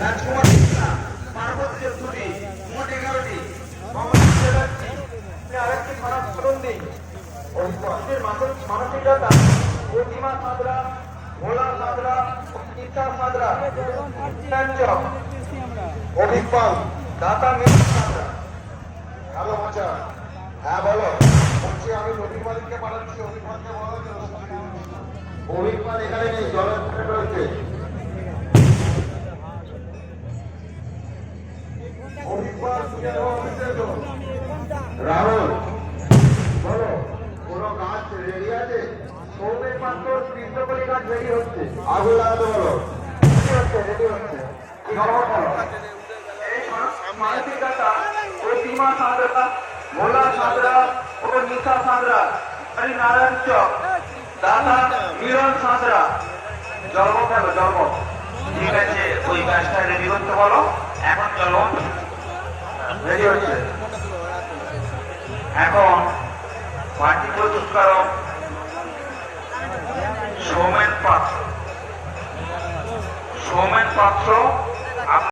রাজকুমার কৃষ্ণা পার্বতী দুটি মোট এগারোটি আরেকটি খারাপ মানসিক মানসিকতা প্রতিমা সাঁতরা ভোলা সাঁতরা গীতা চঞ্চল অভিজ্ঞান দাতা হ্যালো মজা হ্যাঁ বলো। বলছি, আমি রবি মালিককে পাঠাচ্ছি অভিজ্ঞানকে বলো এখানে নেই জলের বলো, কোনো গাছ রেডি আছে? সৌমের রেডি হচ্ছে। আগুন লাগাতে বলো। রেডি হচ্ছে রেডি হচ্ছে। করো। মান- মানসিকতা প্রতিমা সাঁতরা ভোলা সাঁতরা ও নিশা সাঁতরা হরি নারায়ণ চক দাদা মিলন সাঁতরা জন্ম কেন? জন্ম। ঠিক আছে, ওই গাছটা রেডি করতে বলো। এখন চলো রেডি হচ্ছে। এখন পার্টি প্রস্তুতকারক সৌমেন পাত্র। সৌমেন পাত্র